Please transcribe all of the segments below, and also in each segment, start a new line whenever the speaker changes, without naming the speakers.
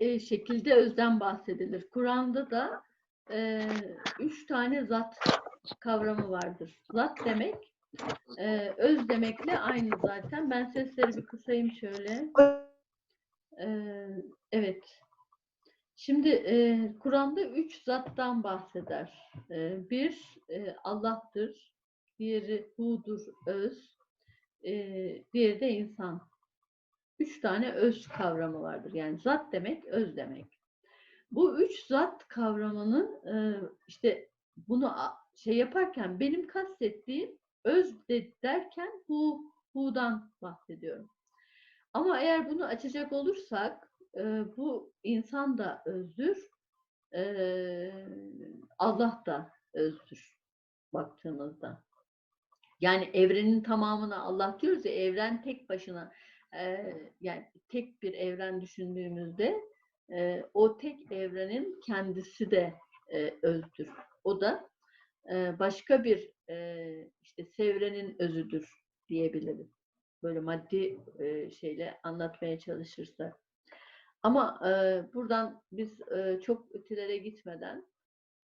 e, şekilde özden bahsedilir. Kur'an'da da e, üç tane zat kavramı vardır. Zat demek e, öz demekle aynı zaten. Ben sesleri bir kısayım şöyle. E, evet. Şimdi e, Kur'an'da üç zattan bahseder. E, bir e, Allah'tır, diğeri Hu'dur, öz, e, diğeri de insan. Üç tane öz kavramı vardır. Yani zat demek, öz demek. Bu üç zat kavramının e, işte bunu şey yaparken benim kastettiğim öz de, derken hu, hu'dan bahsediyorum. Ama eğer bunu açacak olursak e, bu insan da özdür, e, Allah da özdür baktığımızda. Yani evrenin tamamına Allah diyoruz ya evren tek başına e, yani tek bir evren düşündüğümüzde e, o tek evrenin kendisi de e, özdür. O da e, başka bir e, işte sevrenin özüdür diyebiliriz. Böyle maddi e, şeyle anlatmaya çalışırsak. Ama e, buradan biz e, çok ötelere gitmeden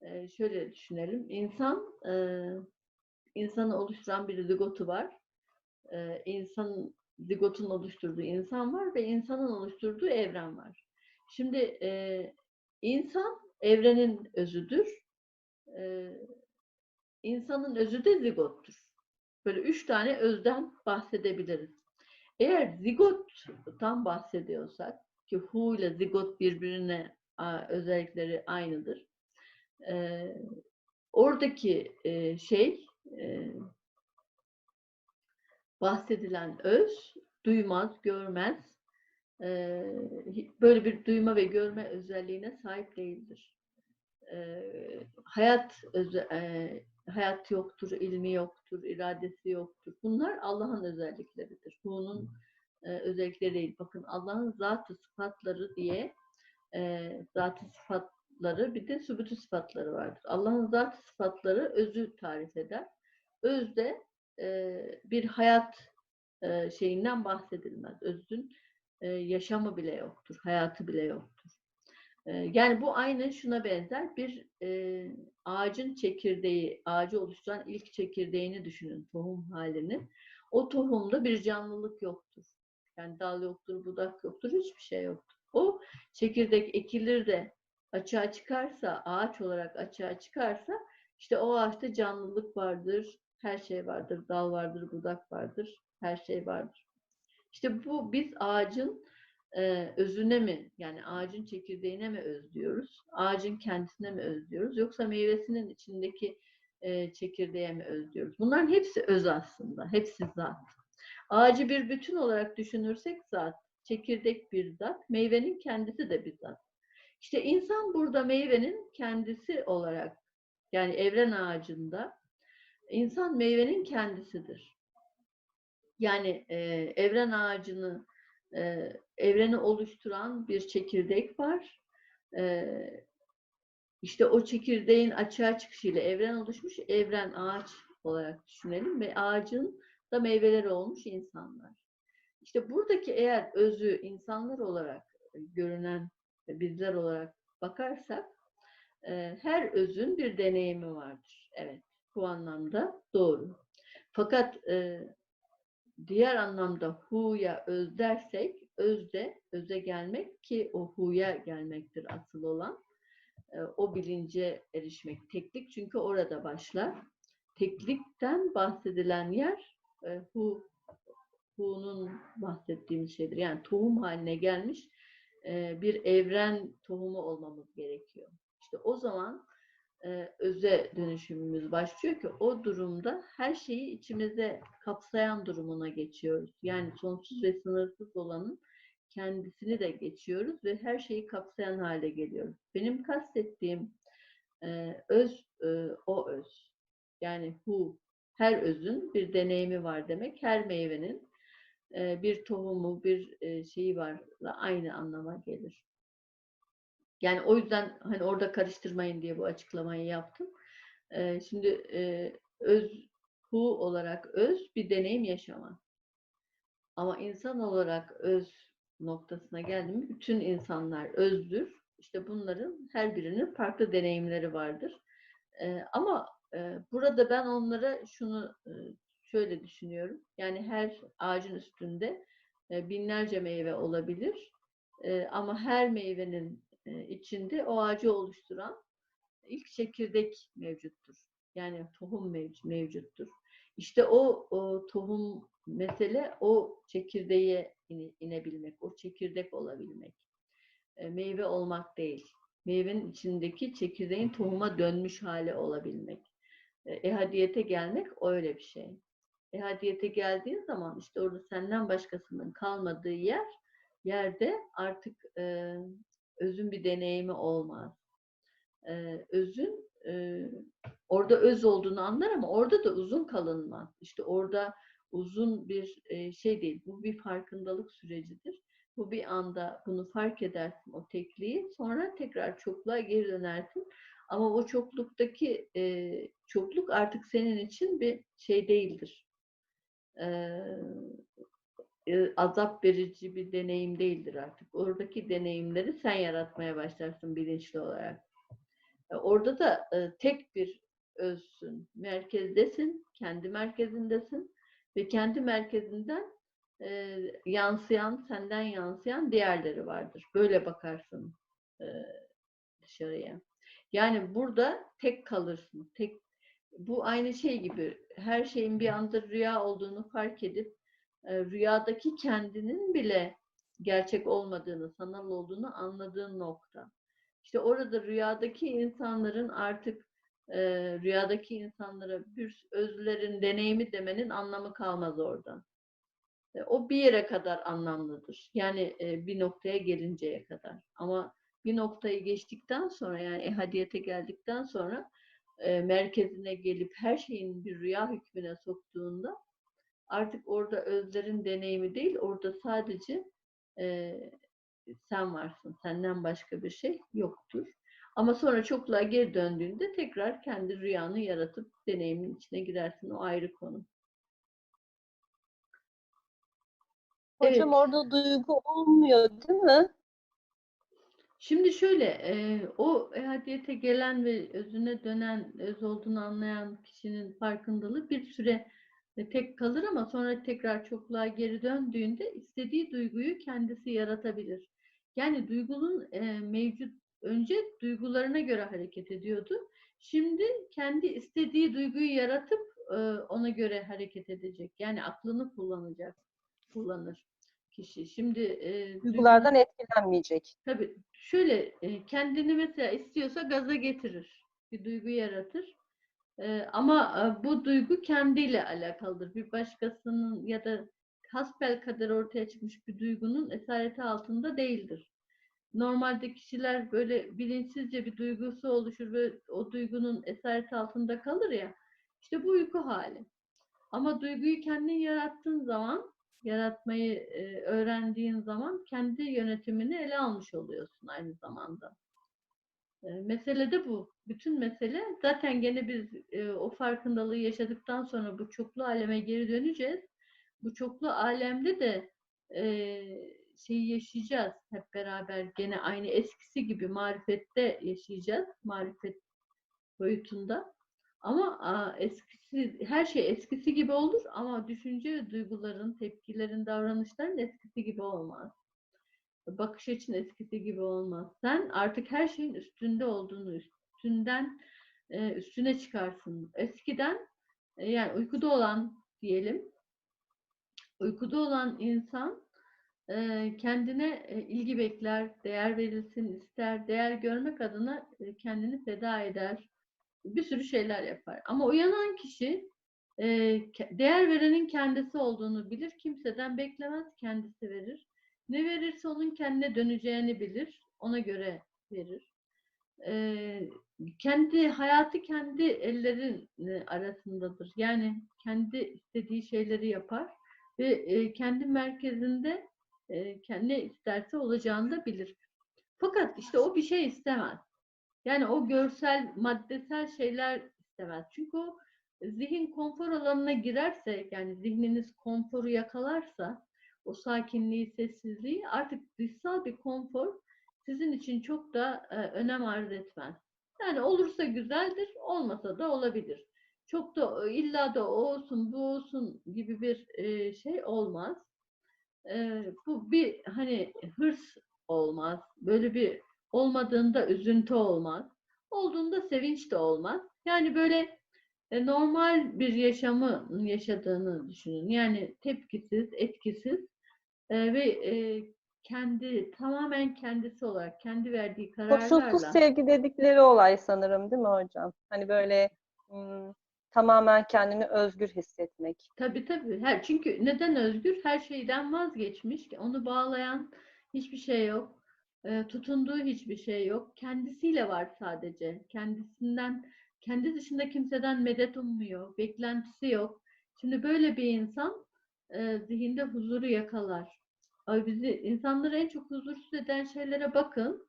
e, şöyle düşünelim. İnsan e, insanı oluşturan bir zigotu var. E, insan zigotun oluşturduğu insan var ve insanın oluşturduğu evren var. Şimdi e, insan evrenin özüdür. E, insanın özü de zigottur. Böyle üç tane özden bahsedebiliriz. Eğer zigottan bahsediyorsak ki hu ile zigot birbirine özellikleri aynıdır. E, oradaki e, şey e, bahsedilen öz duymaz, görmez, böyle bir duyma ve görme özelliğine sahip değildir. Hayat hayat yoktur, ilmi yoktur, iradesi yoktur. Bunlar Allah'ın özellikleridir. E, özellikleri değil. Bakın Allah'ın zatı sıfatları diye zatı sıfatları bir de sübütü sıfatları vardır. Allah'ın zatı sıfatları özü tarif eder. Özde bir hayat şeyinden bahsedilmez. Özün yaşamı bile yoktur, hayatı bile yoktur. Yani bu aynı şuna benzer bir ağacın çekirdeği, ağacı oluşturan ilk çekirdeğini düşünün, tohum halini. O tohumda bir canlılık yoktur. Yani dal yoktur, budak yoktur, hiçbir şey yoktur. O çekirdek ekilir de açığa çıkarsa, ağaç olarak açığa çıkarsa işte o ağaçta canlılık vardır, her şey vardır. Dal vardır, budak vardır, her şey vardır. İşte bu biz ağacın e, özüne mi, yani ağacın çekirdeğine mi özlüyoruz? Ağacın kendisine mi özlüyoruz? Yoksa meyvesinin içindeki e, çekirdeğe mi özlüyoruz? Bunların hepsi öz aslında. Hepsi zat. Ağacı bir bütün olarak düşünürsek zat, çekirdek bir zat, meyvenin kendisi de bir zat. İşte insan burada meyvenin kendisi olarak, yani evren ağacında insan meyvenin kendisidir. Yani e, evren ağacını, e, evreni oluşturan bir çekirdek var. E, işte o çekirdeğin açığa çıkışıyla evren oluşmuş, evren ağaç olarak düşünelim ve ağacın da meyveleri olmuş insanlar. İşte buradaki eğer özü insanlar olarak görünen bizler olarak bakarsak e, her özün bir deneyimi vardır. Evet, bu anlamda doğru. Fakat e, diğer anlamda hu'ya öz dersek, özde, öze gelmek ki o hu'ya gelmektir asıl olan. E, o bilince erişmek. Teklik çünkü orada başlar. Teklikten bahsedilen yer e, hu, hu'nun bahsettiğimiz şeydir. Yani tohum haline gelmiş e, bir evren tohumu olmamız gerekiyor. İşte o zaman öze dönüşümümüz başlıyor ki o durumda her şeyi içimize kapsayan durumuna geçiyoruz. Yani sonsuz ve sınırsız olanın kendisini de geçiyoruz ve her şeyi kapsayan hale geliyoruz. Benim kastettiğim öz o öz. Yani hu her özün bir deneyimi var demek. Her meyvenin bir tohumu, bir e, şeyi varla aynı anlama gelir. Yani o yüzden hani orada karıştırmayın diye bu açıklamayı yaptım. E, şimdi e, öz hu olarak öz bir deneyim yaşama. Ama insan olarak öz noktasına geldim. mi, Bütün insanlar özdür. İşte bunların her birinin farklı deneyimleri vardır. Ee, ama e, burada ben onlara şunu e, şöyle düşünüyorum. Yani her ağacın üstünde e, binlerce meyve olabilir. E, ama her meyvenin e, içinde o ağacı oluşturan ilk çekirdek mevcuttur. Yani tohum mev- mevcuttur. İşte o, o tohum mesele o çekirdeğe ine- inebilmek, o çekirdek olabilmek. E, meyve olmak değil. Meyvenin içindeki çekirdeğin tohuma dönmüş hali olabilmek. E, ehadiyete gelmek öyle bir şey. Ehadiyete geldiğin zaman işte orada senden başkasının kalmadığı yer, yerde artık e, özün bir deneyimi olmaz. E, özün e, orada öz olduğunu anlar ama orada da uzun kalınmaz. İşte orada uzun bir e, şey değil. Bu bir farkındalık sürecidir. Bu bir anda bunu fark edersin o tekliği. Sonra tekrar çokluğa geri dönersin. Ama o çokluktaki e, çokluk artık senin için bir şey değildir. E, e, azap verici bir deneyim değildir artık. Oradaki deneyimleri sen yaratmaya başlarsın bilinçli olarak. E, Orada da e, tek bir özsün. Merkezdesin, kendi merkezindesin ve kendi merkezinden yansıyan, senden yansıyan diğerleri vardır. Böyle bakarsın dışarıya. Yani burada tek kalırsın. Tek bu aynı şey gibi her şeyin bir anda rüya olduğunu fark edip rüyadaki kendinin bile gerçek olmadığını, sanal olduğunu anladığın nokta. İşte orada rüyadaki insanların artık e, rüyadaki insanlara bir özlerin deneyimi demenin anlamı kalmaz orada. E, o bir yere kadar anlamlıdır. Yani e, bir noktaya gelinceye kadar. Ama bir noktayı geçtikten sonra yani ehadiyete geldikten sonra e, merkezine gelip her şeyin bir rüya hükmüne soktuğunda artık orada özlerin deneyimi değil, orada sadece e, sen varsın. Senden başka bir şey yoktur. Ama sonra çokluğa geri döndüğünde tekrar kendi rüyanı yaratıp deneyimin içine girersin. O ayrı konu.
Hocam orada duygu olmuyor değil mi?
Şimdi şöyle, e, o ehadiyete gelen ve özüne dönen, öz olduğunu anlayan kişinin farkındalığı bir süre tek kalır ama sonra tekrar çokluğa geri döndüğünde istediği duyguyu kendisi yaratabilir. Yani duygunun e, mevcut, önce duygularına göre hareket ediyordu. Şimdi kendi istediği duyguyu yaratıp e, ona göre hareket edecek. Yani aklını kullanacak, kullanır kişi. Şimdi e,
Duygulardan etkilenmeyecek.
Tabii şöyle e, kendini mesela istiyorsa gaza getirir. Bir duygu yaratır. Ama bu duygu kendiyle alakalıdır. Bir başkasının ya da hasbelkader ortaya çıkmış bir duygunun esareti altında değildir. Normalde kişiler böyle bilinçsizce bir duygusu oluşur ve o duygunun esareti altında kalır ya. İşte bu uyku hali. Ama duyguyu kendin yarattığın zaman yaratmayı öğrendiğin zaman kendi yönetimini ele almış oluyorsun aynı zamanda. Mesele de bu. Bütün mesele zaten gene biz e, o farkındalığı yaşadıktan sonra bu çoklu aleme geri döneceğiz. Bu çoklu alemde de e, şeyi yaşayacağız hep beraber gene aynı eskisi gibi marifette yaşayacağız. Marifet boyutunda. Ama a, eskisi her şey eskisi gibi olur ama düşünce, duyguların, tepkilerin, davranışların eskisi gibi olmaz. Bakış açın eskisi gibi olmaz. Sen artık her şeyin üstünde olduğunu, üstünden e, üstüne çıkarsın. Eskiden e, yani uykuda olan diyelim, uykuda olan insan e, kendine ilgi bekler, değer verilsin ister, değer görmek adına kendini feda eder bir sürü şeyler yapar. Ama uyanan kişi değer verenin kendisi olduğunu bilir. Kimseden beklemez, kendisi verir. Ne verirse onun kendine döneceğini bilir. Ona göre verir. E, kendi hayatı kendi ellerin arasındadır. Yani kendi istediği şeyleri yapar ve e, kendi merkezinde e, kendi isterse olacağını da bilir. Fakat işte o bir şey istemez. Yani o görsel, maddesel şeyler istemez. Çünkü o zihin konfor alanına girerse, yani zihniniz konforu yakalarsa, o sakinliği, sessizliği artık dışsal bir konfor sizin için çok da e, önem arz etmez. Yani olursa güzeldir, olmasa da olabilir. Çok da e, illa da olsun, bu olsun gibi bir e, şey olmaz. E, bu bir hani hırs olmaz. Böyle bir olmadığında üzüntü olmaz. Olduğunda sevinç de olmaz. Yani böyle e, normal bir yaşamı yaşadığını düşünün. Yani tepkisiz, etkisiz e, ve e, kendi tamamen kendisi olarak kendi verdiği
Koşulsuz
kararlarla
sevgi dedikleri olay sanırım değil mi hocam? Hani böyle hmm, tamamen kendini özgür hissetmek.
tabii tabii her çünkü neden özgür? Her şeyden vazgeçmiş. Onu bağlayan hiçbir şey yok. E, tutunduğu hiçbir şey yok. Kendisiyle var sadece. Kendisinden kendi dışında kimseden medet ummuyor. Beklentisi yok. Şimdi böyle bir insan e, zihinde huzuru yakalar. Ay bizi insanları en çok huzursuz eden şeylere bakın.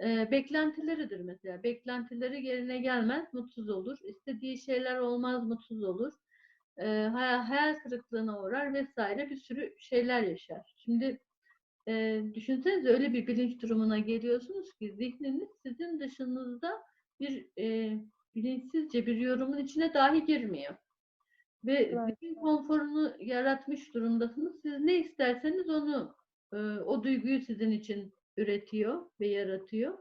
E, beklentileridir mesela. Beklentileri yerine gelmez, mutsuz olur. İstediği şeyler olmaz, mutsuz olur. E, hayal, hayal kırıklığına uğrar vesaire bir sürü şeyler yaşar. Şimdi e, düşünsenize öyle bir bilinç durumuna geliyorsunuz ki zihniniz sizin dışınızda bir e, bilinçsizce bir yorumun içine dahi girmiyor. Ve
Evet.
zihin konforunu yaratmış durumdasınız. Siz ne isterseniz onu, e, o duyguyu sizin için üretiyor ve yaratıyor.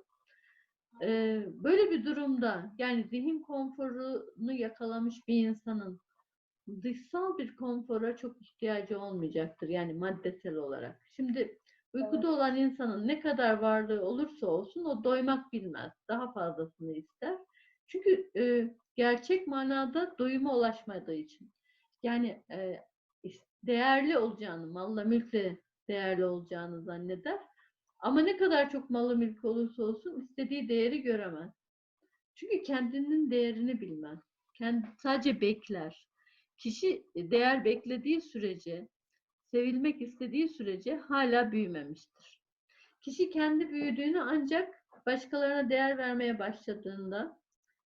E, böyle bir durumda yani zihin konforunu yakalamış bir insanın dışsal bir konfora çok ihtiyacı olmayacaktır. Yani maddesel olarak. Şimdi uykuda olan insanın ne kadar varlığı olursa olsun o doymak bilmez. Daha fazlasını ister. Çünkü e, gerçek manada doyuma ulaşmadığı için. Yani e, değerli olacağını, malla mülkle değerli olacağını zanneder. Ama ne kadar çok malı mülk olursa olsun istediği değeri göremez. Çünkü kendinin değerini bilmez. Kendi, sadece bekler. Kişi e, değer beklediği sürece, sevilmek istediği sürece hala büyümemiştir. Kişi kendi büyüdüğünü ancak başkalarına değer vermeye başladığında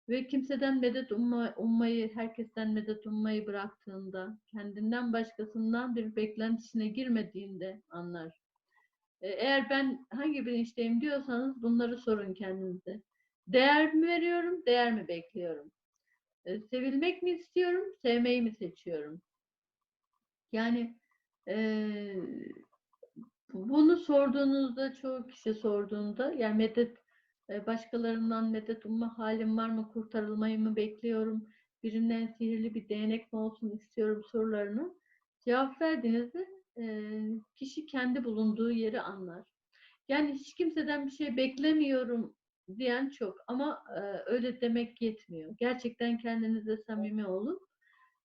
ve kimseden medet umma, ummayı, herkesten medet ummayı bıraktığında, kendinden başkasından bir beklentisine girmediğinde anlar. E, Eğer ben hangi bilinçteyim diyorsanız bunları sorun kendinize. Değer mi veriyorum, değer mi bekliyorum? E, Sevilmek mi istiyorum, sevmeyi mi seçiyorum? Yani eee, bunu sorduğunuzda, çoğu kişi sorduğunda, yani medet, e, başkalarından medet umma halim var mı, kurtarılmayı mı bekliyorum, birinden sihirli bir değnek mi olsun istiyorum sorularını cevap verdiğinizde e, kişi kendi bulunduğu yeri anlar. Yani hiç kimseden bir şey beklemiyorum diyen çok ama e, öyle demek yetmiyor. Gerçekten kendinize samimi olun.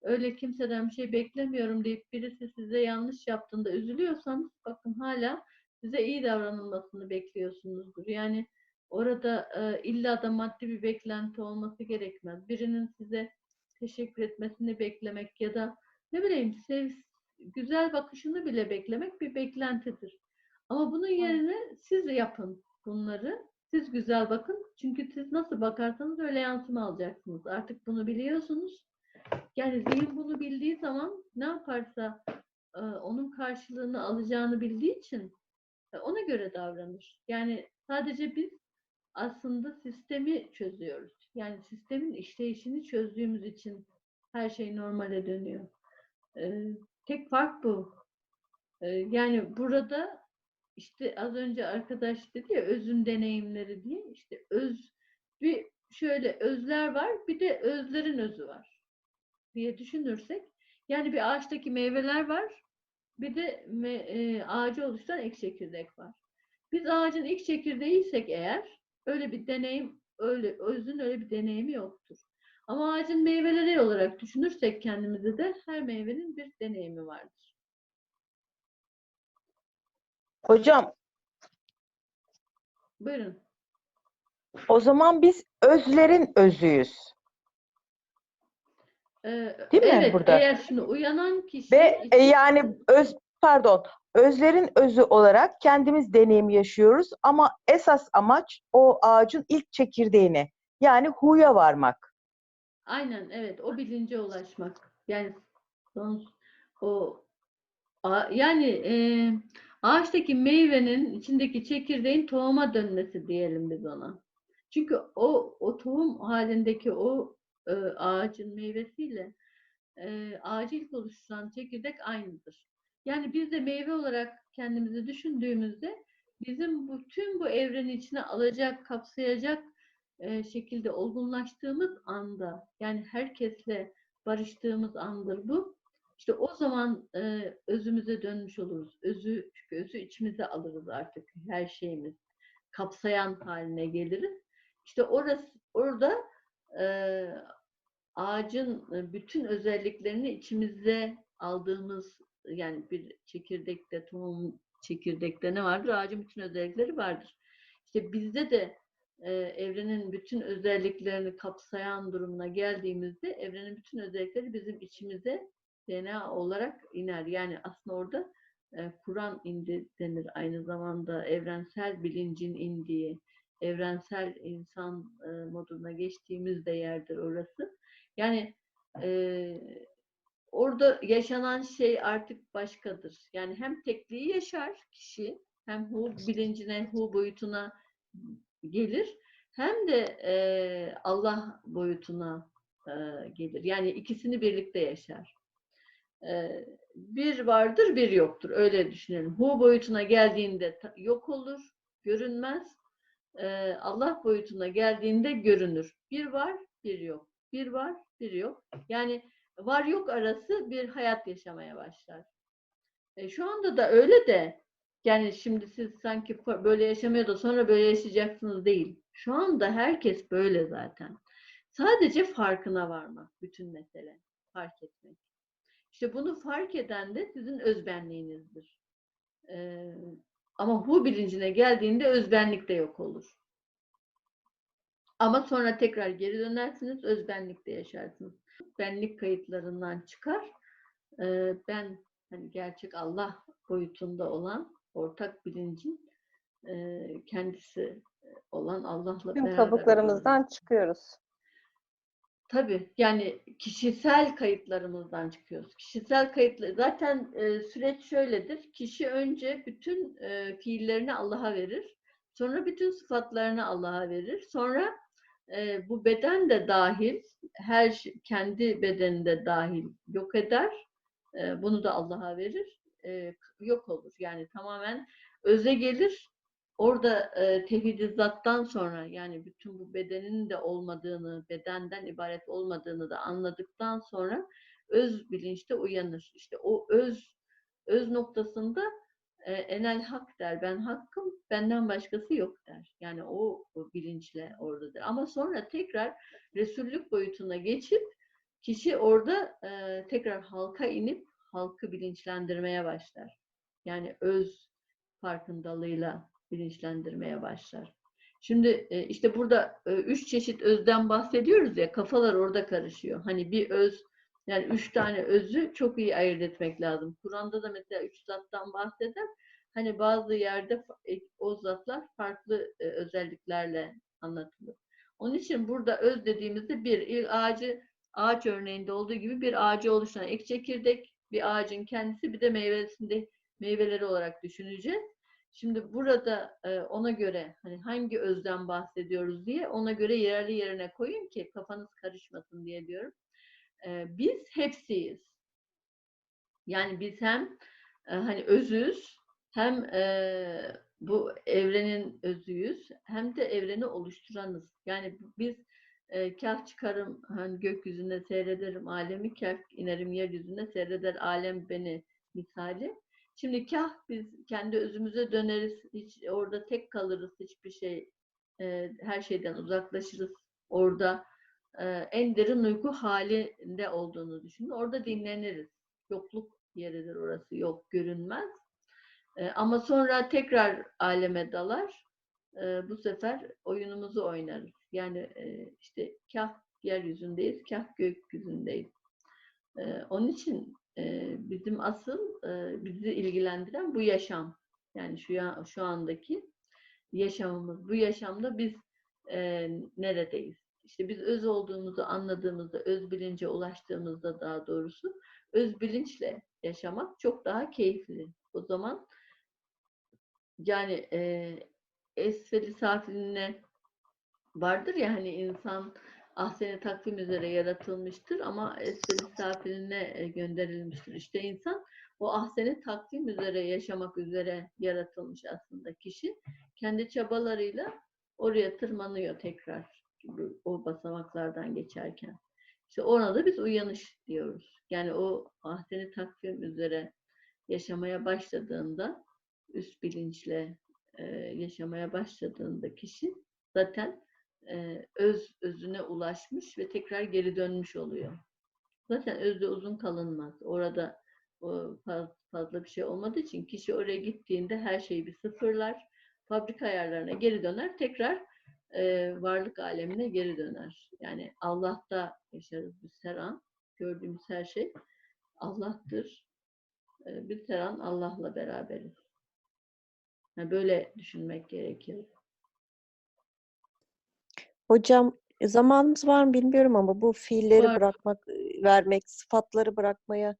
Öyle kimseden bir şey beklemiyorum deyip birisi size yanlış yaptığında üzülüyorsanız bakın hala size iyi davranılmasını bekliyorsunuzdur. Yani orada e, illa da maddi bir beklenti olması gerekmez. Birinin size teşekkür etmesini beklemek ya da ne bileyim sev, güzel bakışını bile beklemek bir beklentidir. Ama bunun yerine siz yapın bunları. Siz güzel bakın. Çünkü siz nasıl bakarsanız öyle yansıma alacaksınız. Artık bunu biliyorsunuz. Yani zihin bunu bildiği zaman ne yaparsa e, onun karşılığını alacağını bildiği için e, ona göre davranır. Yani sadece biz aslında sistemi çözüyoruz. Yani sistemin işleyişini çözdüğümüz için her şey normale dönüyor. E, tek fark bu. E, yani burada işte az önce arkadaş dedi ya özün deneyimleri diye işte öz bir şöyle özler var bir de özlerin özü var diye düşünürsek yani bir ağaçtaki meyveler var bir de me, e, ağacı oluşturan ek çekirdek var. Biz ağacın ilk çekirdeğiysek eğer öyle bir deneyim öyle özün öyle bir deneyimi yoktur. Ama ağacın meyveleri olarak düşünürsek kendimizi de her meyvenin bir deneyimi vardır.
Hocam
Buyurun.
o zaman biz özlerin özüyüz.
Ee,
Değil mi
evet,
burada?
eğer şimdi uyanan kişi
Ve e, yani öz pardon özlerin özü olarak kendimiz deneyim yaşıyoruz ama esas amaç o ağacın ilk çekirdeğine yani huya varmak.
aynen evet o bilince ulaşmak. Yani o A- Yani e, ağaçtaki meyvenin içindeki çekirdeğin tohuma dönmesi diyelim biz ona. Çünkü o o tohum halindeki o e, ağacın meyvesiyle e, ağacı ilk çekirdek aynıdır. Yani biz de meyve olarak kendimizi düşündüğümüzde bizim bu tüm bu evreni içine alacak, kapsayacak e, şekilde olgunlaştığımız anda, yani herkesle barıştığımız andır bu. İşte o zaman e, özümüze dönmüş oluruz. Özü, çünkü özü içimize alırız artık her şeyimiz. Kapsayan haline geliriz. İşte orası, orada e, ağacın e, bütün özelliklerini içimize aldığımız yani bir çekirdekte, tohum çekirdekte ne vardır? Ağacın bütün özellikleri vardır. İşte bizde de e, evrenin bütün özelliklerini kapsayan durumuna geldiğimizde evrenin bütün özellikleri bizim içimize DNA olarak iner. Yani aslında orada e, Kur'an indi denir aynı zamanda evrensel bilincin indiği, evrensel insan e, moduna geçtiğimiz de yerdir orası. Yani e, orada yaşanan şey artık başkadır. Yani hem tekliği yaşar kişi, hem hu bilincine, hu boyutuna gelir, hem de e, Allah boyutuna e, gelir. Yani ikisini birlikte yaşar. E, bir vardır, bir yoktur. Öyle düşünelim. Hu boyutuna geldiğinde yok olur, görünmez. E, Allah boyutuna geldiğinde görünür. Bir var, bir yok. Bir var, bir yok. Yani var yok arası bir hayat yaşamaya başlar. E, şu anda da öyle de yani şimdi siz sanki böyle yaşamıyor da sonra böyle yaşayacaksınız değil. Şu anda herkes böyle zaten. Sadece farkına varmak bütün mesele. Fark etmek. İşte bunu fark eden de sizin özbenliğinizdir. Ee, ama hu bilincine geldiğinde özbenlik de yok olur. Ama sonra tekrar geri dönersiniz, özbenlikte yaşarsınız. Benlik kayıtlarından çıkar. Ee, ben hani gerçek Allah boyutunda olan ortak bilincin e, kendisi olan Allah'la
Tüm
beraber
kabuklarımızdan
olanız.
çıkıyoruz.
Tabii yani kişisel kayıtlarımızdan çıkıyoruz. Kişisel kayıtlı zaten e, süreç şöyledir. Kişi önce bütün e, fiillerini Allah'a verir. Sonra bütün sıfatlarını Allah'a verir. Sonra e, bu beden de dahil, her kendi bedeni de dahil yok eder. E, bunu da Allah'a verir. E, yok olur. Yani tamamen öze gelir. Orada e, tevhid-i zattan sonra yani bütün bu bedenin de olmadığını, bedenden ibaret olmadığını da anladıktan sonra öz bilinçte uyanır. İşte o öz öz noktasında e, enel hak der. Ben hakkım, benden başkası yok der. Yani o, bilinçle oradadır. Ama sonra tekrar Resullük boyutuna geçip kişi orada e, tekrar halka inip halkı bilinçlendirmeye başlar. Yani öz farkındalığıyla bilinçlendirmeye başlar. Şimdi e, işte burada e, üç çeşit özden bahsediyoruz ya kafalar orada karışıyor. Hani bir öz yani üç tane özü çok iyi ayırt etmek lazım. Kur'an'da da mesela üç zattan bahseder. Hani bazı yerde e, o zatlar farklı e, özelliklerle anlatılır. Onun için burada öz dediğimizde bir ilk ağacı ağaç örneğinde olduğu gibi bir ağacı oluşturan ek çekirdek, bir ağacın kendisi bir de meyvesinde meyveleri olarak düşüneceğiz. Şimdi burada e, ona göre hani hangi özden bahsediyoruz diye ona göre yerli yerine koyun ki kafanız karışmasın diye diyorum. Biz hepsiyiz. Yani biz hem hani özüz hem bu evrenin özüyüz hem de evreni oluşturanız. Yani biz kah çıkarım hani gökyüzünde seyrederim alemi, kah inerim yeryüzüne seyreder alem beni misali. Şimdi kah biz kendi özümüze döneriz, hiç orada tek kalırız, hiçbir şey, her şeyden uzaklaşırız. Orada e, en derin uyku halinde olduğunu düşünün. Orada dinleniriz. Yokluk yeridir orası, yok görünmez. E, ama sonra tekrar aleme dalar. E, bu sefer oyunumuzu oynarız. Yani e, işte kah yeryüzündeyiz, kah gökyüzündeyiz. E, onun için e, bizim asıl e, bizi ilgilendiren bu yaşam. Yani şu ya- şu andaki yaşamımız. Bu yaşamda biz e, neredeyiz? İşte biz öz olduğumuzu anladığımızda, öz bilince ulaştığımızda daha doğrusu öz bilinçle yaşamak çok daha keyifli. O zaman yani e, esfeli safiline vardır ya hani insan ahseni takvim üzere yaratılmıştır ama esfeli safiline gönderilmiştir. İşte insan o ahseni takvim üzere yaşamak üzere yaratılmış aslında kişi. Kendi çabalarıyla oraya tırmanıyor tekrar o basamaklardan geçerken. İşte ona da biz uyanış diyoruz. Yani o ahseni takvim üzere yaşamaya başladığında üst bilinçle e, yaşamaya başladığında kişi zaten e, öz özüne ulaşmış ve tekrar geri dönmüş oluyor. Zaten özde uzun kalınmaz. Orada o faz- fazla bir şey olmadığı için kişi oraya gittiğinde her şeyi bir sıfırlar. Fabrika ayarlarına geri döner. Tekrar e, varlık alemine geri döner. Yani Allah'ta yaşarız biz her an. Gördüğümüz her şey Allah'tır. E, biz her an Allah'la beraberiz. Yani böyle düşünmek gerekir.
Hocam zamanımız var mı bilmiyorum ama bu fiilleri
Var.
bırakmak, vermek, sıfatları bırakmaya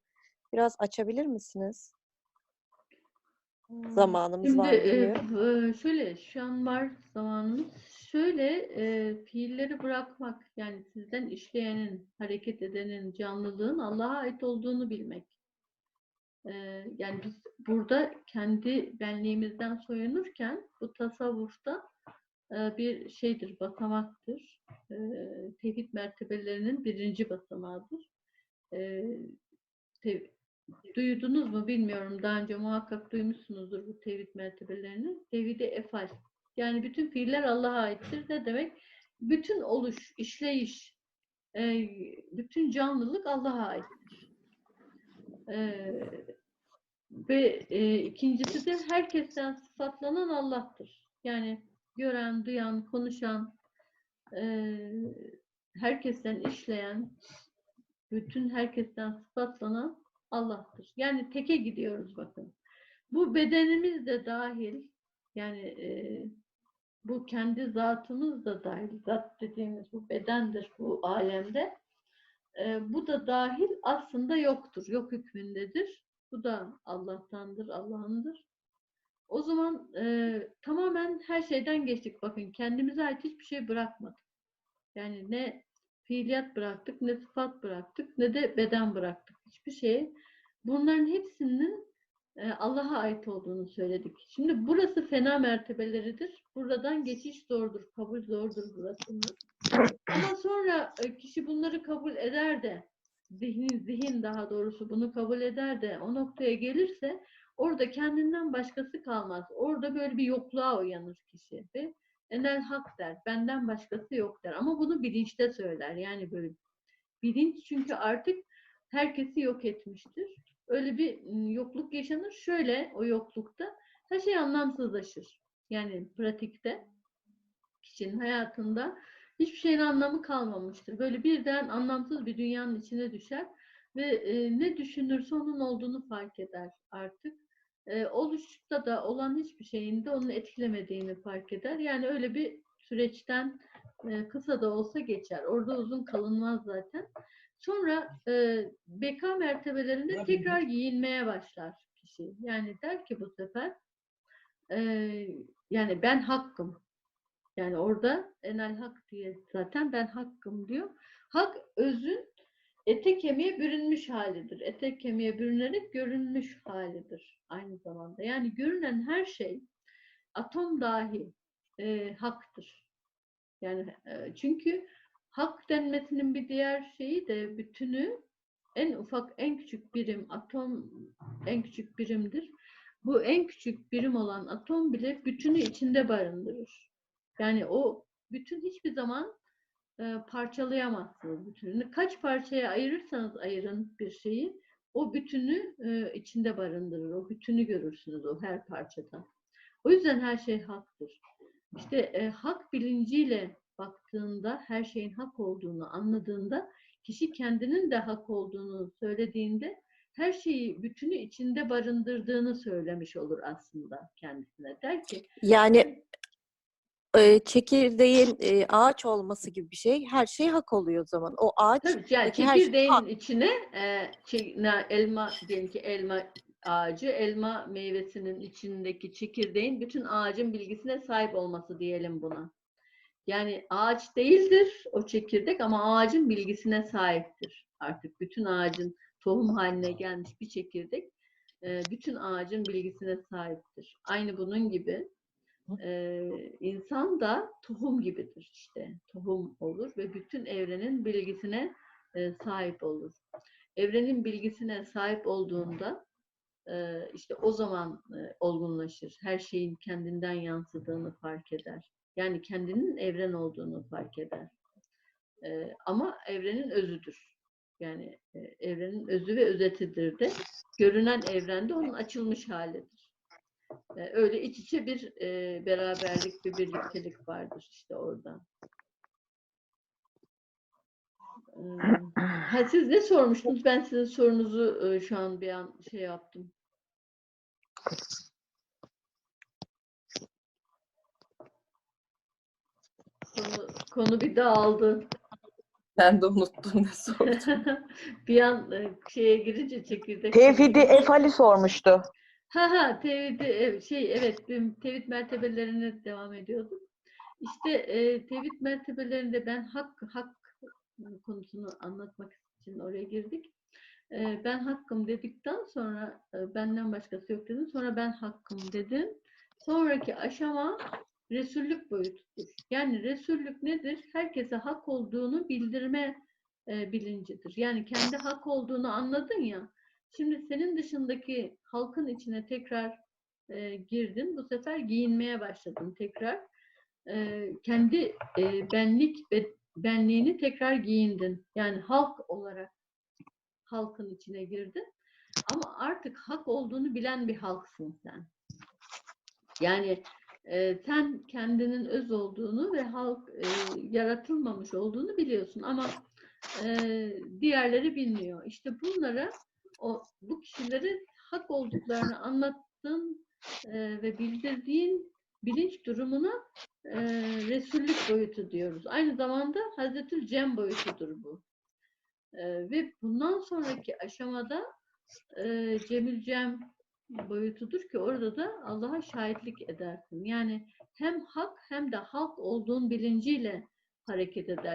biraz açabilir misiniz? Zamanımız var mı
Şimdi
bilmiyorum.
e, şöyle şu an var zamanımız. Şöyle e, fiilleri bırakmak yani sizden işleyenin, hareket edenin, canlılığın Allah'a ait olduğunu bilmek. E, yani biz burada kendi benliğimizden soyunurken bu tasavvufta e, bir şeydir, basamaktır. E, tevhid mertebelerinin birinci basamağıdır. E, tev- duydunuz mu bilmiyorum. Daha önce muhakkak duymuşsunuzdur bu tevhid mertebelerini. Tevhid-i efal. Yani bütün fiiller Allah'a aittir. Ne demek? Bütün oluş, işleyiş, e, bütün canlılık Allah'a aittir. E, ve e, ikincisi de herkesten sıfatlanan Allah'tır. Yani gören, duyan, konuşan, e, herkesten işleyen, bütün herkesten sıfatlanan Allah'tır. Yani teke gidiyoruz bakın. Bu bedenimiz de dahil, yani e, bu kendi zatımız da dahil, zat dediğimiz bu bedendir bu alemde. E, bu da dahil aslında yoktur, yok hükmündedir. Bu da Allah'tandır, Allah'ındır. O zaman e, tamamen her şeyden geçtik. Bakın kendimize ait hiçbir şey bırakmadık. Yani ne fiiliyat bıraktık, ne sıfat bıraktık, ne de beden bıraktık. Hiçbir şey. Bunların hepsinin e, Allah'a ait olduğunu söyledik. Şimdi burası fena mertebeleridir. Buradan geçiş zordur, kabul zordur burasının. Ama sonra e, kişi bunları kabul eder de, zihni, zihin daha doğrusu bunu kabul eder de o noktaya gelirse orada kendinden başkası kalmaz. Orada böyle bir yokluğa uyanır kişi ve enel hak der, benden başkası yok der. Ama bunu bilinçte söyler. Yani böyle bilinç çünkü artık herkesi yok etmiştir. Öyle bir ım, yokluk yaşanır. Şöyle o yoklukta her şey anlamsızlaşır. Yani pratikte kişinin hayatında hiçbir şeyin anlamı kalmamıştır. Böyle birden anlamsız bir dünyanın içine düşer ve e, ne düşünürse onun olduğunu fark eder artık. E, oluşta da olan hiçbir şeyin de onu etkilemediğini fark eder. Yani öyle bir süreçten e, kısa da olsa geçer. Orada uzun kalınmaz zaten. Sonra e, beka mertebelerinde tekrar giyinmeye başlar kişi. Yani der ki bu sefer e, yani ben hakkım. Yani orada enel hak diye zaten ben hakkım diyor. Hak özün ete kemiğe bürünmüş halidir. Ete kemiğe bürünerek görünmüş halidir aynı zamanda. Yani görünen her şey atom dahi e, haktır. Yani e, çünkü hak denmesinin bir diğer şeyi de bütünü en ufak en küçük birim atom en küçük birimdir. Bu en küçük birim olan atom bile bütünü içinde barındırır. Yani o bütün hiçbir zaman e, parçalayamazsınız bütününü. Kaç parçaya ayırırsanız ayırın bir şeyi o bütünü e, içinde barındırır. O bütünü görürsünüz o her parçada. O yüzden her şey haktır. İşte e, hak bilinciyle baktığında, her şeyin hak olduğunu anladığında, kişi kendinin de hak olduğunu söylediğinde her şeyi bütünü içinde barındırdığını söylemiş olur aslında kendisine. Der ki
Yani e, çekirdeğin e, ağaç olması gibi bir şey. Her şey hak oluyor o zaman. O ağaç
Tabii yani
şey
çekirdeğin
hak.
içine e, na- elma diyelim ki elma ağacı, elma meyvesinin içindeki çekirdeğin bütün ağacın bilgisine sahip olması diyelim buna. Yani ağaç değildir o çekirdek ama ağacın bilgisine sahiptir. Artık bütün ağacın tohum haline gelmiş bir çekirdek e, bütün ağacın bilgisine sahiptir. Aynı bunun gibi e, insan da tohum gibidir işte. Tohum olur ve bütün evrenin bilgisine e, sahip olur. Evrenin bilgisine sahip olduğunda işte o zaman olgunlaşır. Her şeyin kendinden yansıdığını fark eder. Yani kendinin evren olduğunu fark eder. E, ama evrenin özüdür. Yani e, evrenin özü ve özetidir de. Görünen evrende onun açılmış halidir. E, öyle iç içe bir e, beraberlik, bir birliktelik vardır işte orada. Hmm. Ha, siz ne sormuştunuz? Ben sizin sorunuzu e, şu an bir an şey yaptım. Konu, konu bir dağıldı.
Ben de unuttum ne sordum.
bir an e, şeye girince çekirdek.
Tevhidi Efali sormuştu.
Ha ha tevhid e, şey evet dün tevhid mertebelerine devam ediyordum. İşte e, tevhid mertebelerinde ben hak hak konusunu anlatmak için oraya girdik. E, ben hakkım dedikten sonra e, benden başkası yok dedim. Sonra ben hakkım dedim. Sonraki aşama Resullük boyutudur. Yani Resullük nedir? Herkese hak olduğunu bildirme e, bilincidir. Yani kendi hak olduğunu anladın ya. Şimdi senin dışındaki halkın içine tekrar e, girdin. Bu sefer giyinmeye başladın tekrar. E, kendi e, benlik ve benliğini tekrar giyindin. Yani halk olarak halkın içine girdin. Ama artık hak olduğunu bilen bir halksın sen. Yani e, sen kendinin öz olduğunu ve halk e, yaratılmamış olduğunu biliyorsun ama e, diğerleri bilmiyor. İşte bunlara o bu kişilere hak olduklarını anlattığın e, ve bildirdiğin bilinç durumuna e, Resullük boyutu diyoruz. Aynı zamanda Hazretül Cem boyutudur bu. E, ve bundan sonraki aşamada e, Cemil Cem boyutudur ki orada da Allah'a şahitlik edersin. Yani hem hak hem de halk olduğun bilinciyle hareket edersin.